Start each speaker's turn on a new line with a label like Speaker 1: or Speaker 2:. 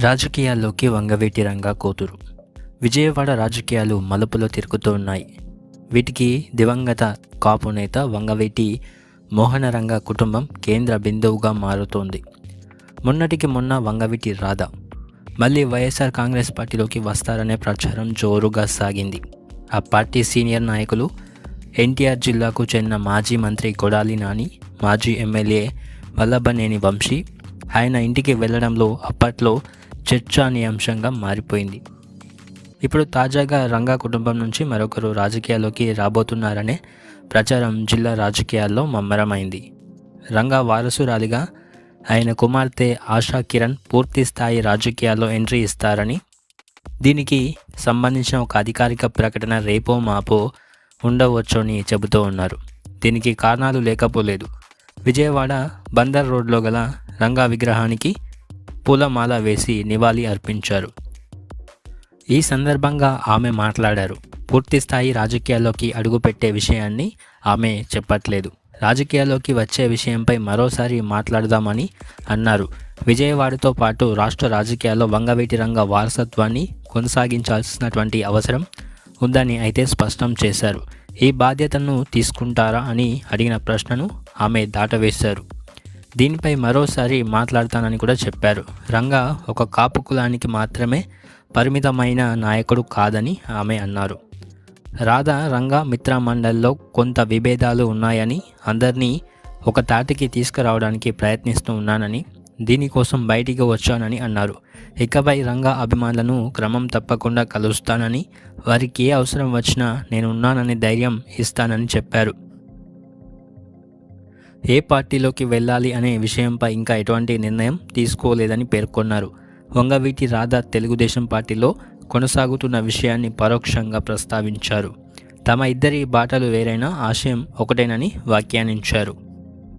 Speaker 1: రాజకీయాల్లోకి వంగవీటి రంగా కూతురు. విజయవాడ రాజకీయాలు మలుపులో తిరుగుతూ ఉన్నాయి. వీటికి దివంగత కాపు నేత వంగవీటి మోహనరంగ కుటుంబం కేంద్ర బిందువుగా మారుతోంది. మొన్నటికి మొన్న వంగవీటి రాధ మళ్ళీ వైఎస్ఆర్ కాంగ్రెస్ పార్టీలోకి వస్తారనే ప్రచారం జోరుగా సాగింది. ఆ పార్టీ సీనియర్ నాయకులు ఎన్టీఆర్ జిల్లాకు చెందిన మాజీ మంత్రి కొడాలి నాని మాజీ ఎమ్మెల్యే వల్లభనేని వంశీ ఆయన ఇంటికి వెళ్ళడంలో అప్పట్లో చర్చానీయాంశంగా మారిపోయింది. ఇప్పుడు తాజాగా రంగా కుటుంబం నుంచి మరొకరు రాజకీయాల్లోకి రాబోతున్నారనే ప్రచారం జిల్లా రాజకీయాల్లో మమ్మరమైంది. రంగా వారసురాలిగా ఆయన కుమార్తె ఆశా కిరణ్ పూర్తి స్థాయి రాజకీయాల్లో ఎంట్రీ ఇస్తారని దీనికి సంబంధించిన ఒక అధికారిక ప్రకటన రేపో మాపో ఉండవచ్చని చెబుతూ ఉన్నారు. దీనికి కారణాలు లేకపోలేదు. విజయవాడ బందర్ రోడ్లో గల రంగా విగ్రహానికి పూలమాల వేసి నివాళి అర్పించారు. ఈ సందర్భంగా ఆమె మాట్లాడారు. పూర్తి స్థాయి రాజకీయాల్లోకి అడుగుపెట్టే విషయాన్ని ఆమె చెప్పట్లేదు. రాజకీయాల్లోకి వచ్చే విషయంపై మరోసారి మాట్లాడదామని అన్నారు. విజయవాడతో పాటు రాష్ట్ర రాజకీయాల్లో వంగవీటి రంగ వారసత్వాన్ని కొనసాగించాల్సినటువంటి అవసరం ఉందని అయితే స్పష్టం చేశారు. ఈ బాధ్యతను తీసుకుంటారా అని అడిగిన ప్రశ్నను ఆమె దాటవేశారు. దీనిపై మరోసారి మాట్లాడతానని కూడా చెప్పారు. రంగా ఒక కాపు కులానికి మాత్రమే పరిమితమైన నాయకుడు కాదని ఆమె అన్నారు. రాధా రంగా మిత్ర మండలిలో కొంత విభేదాలు ఉన్నాయని అందరినీ ఒక తాటికి తీసుకురావడానికి ప్రయత్నిస్తూ ఉన్నానని దీనికోసం బయటికి వచ్చానని అన్నారు. ఇకపై రంగా అభిమానులను క్రమం తప్పకుండా కలుస్తానని వారికి ఏ అవసరం వచ్చినా నేను ఉన్నానని ధైర్యం ఇస్తానని చెప్పారు. ఏ పార్టీలోకి వెళ్ళాలి అనే విషయంపై ఇంకా ఎటువంటి నిర్ణయం తీసుకోలేదని పేర్కొన్నారు. వంగవీటి రాధా తెలుగుదేశం పార్టీలో కొనసాగుతున్న విషయాన్ని పరోక్షంగా ప్రస్తావించారు. తమ ఇద్దరి బాటలు వేరైనా ఆశయం ఒకటేనని వ్యాఖ్యానించారు.